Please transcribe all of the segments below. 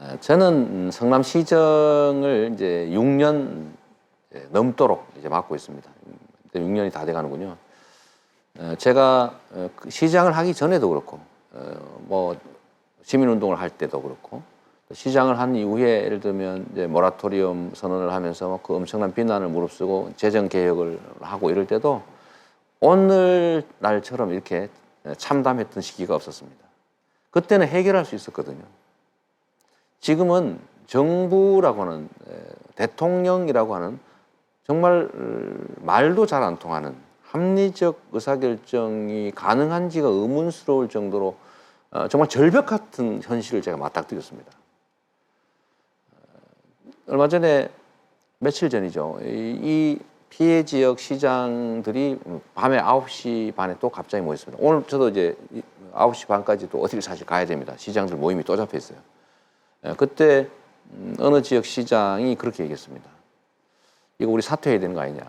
어, 저는 성남 시정을 이제 6년 넘도록 이제 맡고 있습니다. 6년이 다 돼가는군요. 어, 제가 어, 그 시장을 하기 전에도 그렇고, 어, 뭐 시민운동을 할 때도 그렇고, 또 시장을 한 이후에 예를 들면 이제 모라토리엄 선언을 하면서 그 엄청난 비난을 무릅쓰고 재정 개혁을 하고 이럴 때도 오늘 날처럼 이렇게 참담했던 시기가 없었습니다. 그때는 해결할 수 있었거든요. 지금은 정부라고 하는 에, 대통령이라고 하는 정말 음, 말도 잘 안 통하는 합리적 의사결정이 가능한지가 의문스러울 정도로 어, 정말 절벽 같은 현실을 제가 맞닥뜨렸습니다. 어, 얼마 전에 며칠 전이죠. 이, 이 피해 지역 시장들이 밤에 9시 반에 또 갑자기 모였습니다. 오늘 저도 이제 이 9시 반까지 또 어디를 사실 가야 됩니다. 시장들 모임이 또 잡혀 있어요. 예, 그때 음, 어느 지역 시장이 그렇게 얘기했습니다. 이거 우리 사퇴해야 되는 거 아니냐.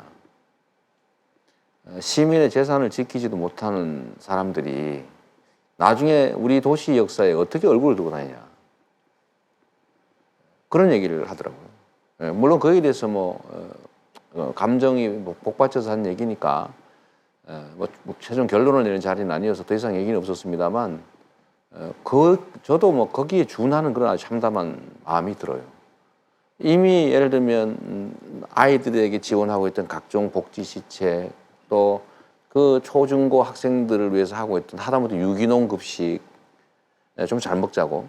어, 시민의 재산을 지키지도 못하는 사람들이 나중에 우리 도시 역사에 어떻게 얼굴을 두고 다니냐. 그런 얘기를 하더라고요. 예, 물론 거기에 대해서 뭐, 어, 어, 감정이 뭐 복받쳐서 한 얘기니까, 어, 뭐, 뭐 최종 결론을 내는 자리는 아니어서 더 이상 얘기는 없었습니다만, 어, 그, 저도 뭐 거기에 준하는 그런 아주 참담한 마음이 들어요. 이미 예를 들면 음, 아이들에게 지원하고 있던 각종 복지 시책 또그 초중고 학생들을 위해서 하고 있던 하다못해 유기농 급식 예, 좀잘 먹자고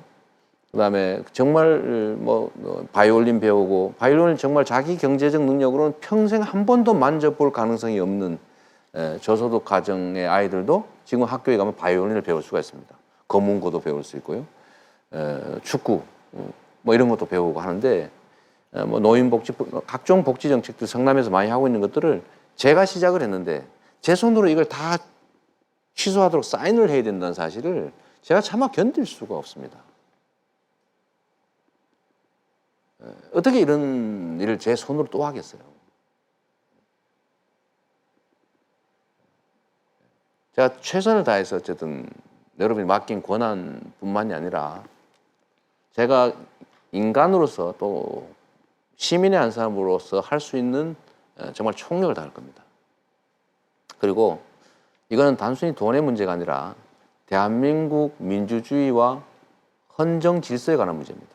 그다음에 정말 뭐 어, 바이올린 배우고 바이올린 정말 자기 경제적 능력으로는 평생 한 번도 만져볼 가능성이 없는 예, 저소득 가정의 아이들도 지금 학교에 가면 바이올린을 배울 수가 있습니다. 검은고도 배울 수 있고요. 에, 축구 어, 뭐 이런 것도 배우고 하는데 에, 뭐 노인복지 각종 복지 정책들 성남에서 많이 하고 있는 것들을 제가 시작을 했는데 제 손으로 이걸 다 취소하도록 사인을 해야 된다는 사실을 제가 차마 견딜 수가 없습니다. 에, 어떻게 이런 일을 제 손으로 또 하겠어요? 제가 최선을 다해서 어쨌든 여러분이 맡긴 권한뿐만이 아니라 제가 인간으로서 또 시민의 한 사람으로서 할 수 있는 어, 정말 총력을 다할 겁니다. 그리고 이거는 단순히 돈의 문제가 아니라 대한민국 민주주의와 헌정 질서에 관한 문제입니다.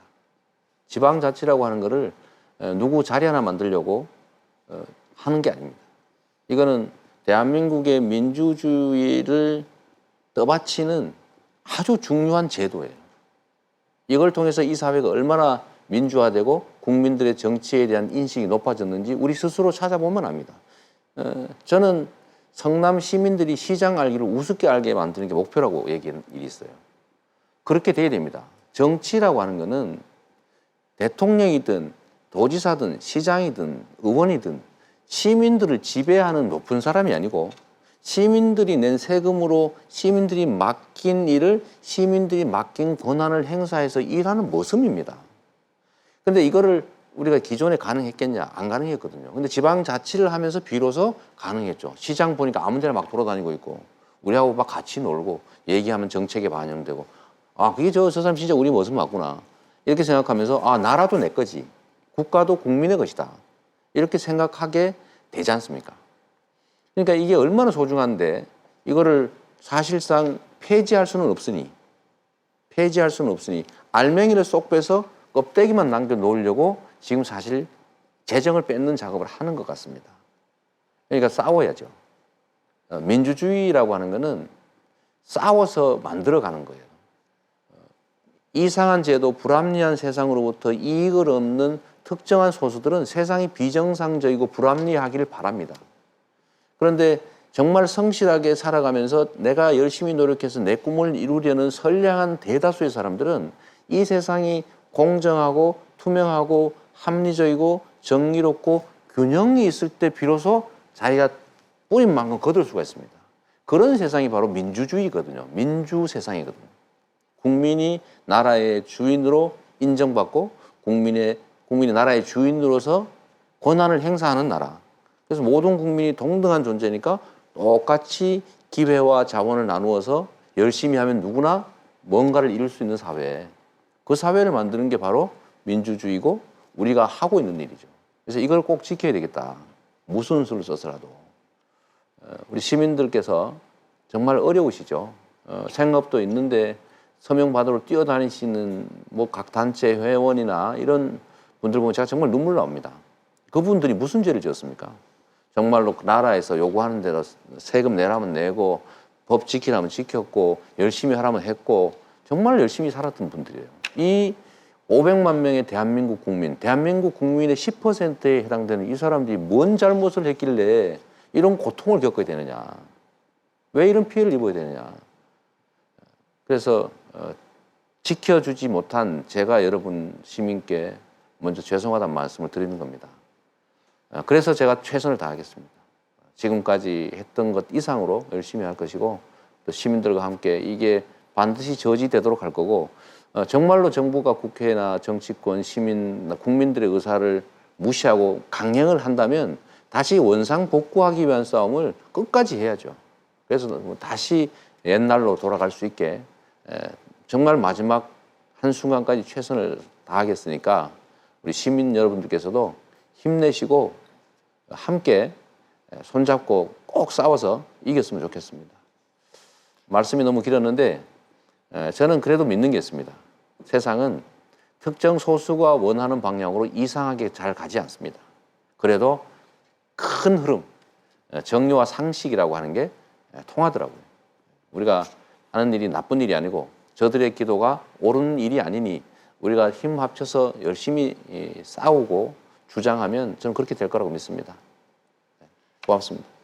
지방자치라고 하는 것을 어, 누구 자리 하나 만들려고 어, 하는 게 아닙니다. 이거는 대한민국의 민주주의를 떠받치는 아주 중요한 제도예요. 이걸 통해서 이 사회가 얼마나 민주화되고 국민들의 정치에 대한 인식이 높아졌는지 우리 스스로 찾아보면 압니다. 어, 저는 성남 시민들이 시장 알기를 우습게 알게 만드는 게 목표라고 얘기한 일이 있어요. 그렇게 돼야 됩니다. 정치라고 하는 거는 대통령이든 도지사든 시장이든 의원이든 시민들을 지배하는 높은 사람이 아니고 시민들이 낸 세금으로 시민들이 맡긴 일을 시민들이 맡긴 권한을 행사해서 일하는 모습입니다. 근데 이거를 우리가 기존에 가능했겠냐? 안 가능했거든요. 근데 지방자치를 하면서 비로소 가능했죠. 시장 보니까 아무 데나 막 돌아다니고 있고, 우리하고 막 같이 놀고, 얘기하면 정책에 반영되고, 아, 그게 저, 저 사람 진짜 우리 모습 맞구나. 이렇게 생각하면서, 아, 나라도 내 거지. 국가도 국민의 것이다. 이렇게 생각하게 되지 않습니까? 그러니까 이게 얼마나 소중한데 이거를 사실상 폐지할 수는 없으니 폐지할 수는 없으니 알맹이를 쏙 빼서 껍데기만 남겨 놓으려고 지금 사실 재정을 뺏는 작업을 하는 것 같습니다. 그러니까 싸워야죠. 어, 민주주의라고 하는 거는 싸워서 만들어가는 거예요. 어, 이상한 제도, 불합리한 세상으로부터 이익을 얻는 특정한 소수들은 세상이 비정상적이고 불합리하기를 바랍니다. 그런데 정말 성실하게 살아가면서 내가 열심히 노력해서 내 꿈을 이루려는 선량한 대다수의 사람들은 이 세상이 공정하고 투명하고 합리적이고 정의롭고 균형이 있을 때 비로소 자기가 뿌린 만큼 거둘 수가 있습니다. 그런 세상이 바로 민주주의거든요. 민주 세상이거든요. 국민이 나라의 주인으로 인정받고 국민의 국민이 나라의 주인으로서 권한을 행사하는 나라. 그래서 모든 국민이 동등한 존재니까 똑같이 기회와 자원을 나누어서 열심히 하면 누구나 뭔가를 이룰 수 있는 사회. 그 사회를 만드는 게 바로 민주주의고 우리가 하고 있는 일이죠. 그래서 이걸 꼭 지켜야 되겠다. 무슨 수를 써서라도. 어, 우리 시민들께서 정말 어려우시죠. 어, 생업도 있는데 서명 받으러 뛰어다니시는 뭐 각 단체 회원이나 이런 분들 보면 제가 정말 눈물 나옵니다. 그분들이 무슨 죄를 지었습니까? 정말로 나라에서 요구하는 대로 세금 내라면 내고 법 지키라면 지켰고 열심히 하라면 했고 정말 열심히 살았던 분들이에요. 이 500만 명의 대한민국 국민, 대한민국 국민의 10%에 해당되는 이 사람들이 뭔 잘못을 했길래 이런 고통을 겪어야 되느냐? 왜 이런 피해를 입어야 되느냐? 그래서 어, 지켜주지 못한 제가 여러분 시민께 먼저 죄송하다는 말씀을 드리는 겁니다. 어, 그래서 제가 최선을 다하겠습니다. 지금까지 했던 것 이상으로 열심히 할 것이고 또 시민들과 함께 이게 반드시 저지되도록 할 거고 어, 정말로 정부가 국회나 정치권, 시민, 국민들의 의사를 무시하고 강행을 한다면 다시 원상 복구하기 위한 싸움을 끝까지 해야죠. 그래서 뭐 다시 옛날로 돌아갈 수 있게 에, 정말 마지막 한 순간까지 최선을 다하겠으니까 우리 시민 여러분들께서도 힘내시고 함께 손잡고 꼭 싸워서 이겼으면 좋겠습니다. 말씀이 너무 길었는데 에, 저는 그래도 믿는 게 있습니다. 세상은 특정 소수가 원하는 방향으로 이상하게 잘 가지 않습니다. 그래도 큰 흐름, 에, 정료와 상식이라고 하는 게 에, 통하더라고요. 우리가 하는 일이 나쁜 일이 아니고 저들의 기도가 옳은 일이 아니니 우리가 힘 합쳐서 열심히 이, 싸우고 주장하면 저는 그렇게 될 거라고 믿습니다. 네, 고맙습니다.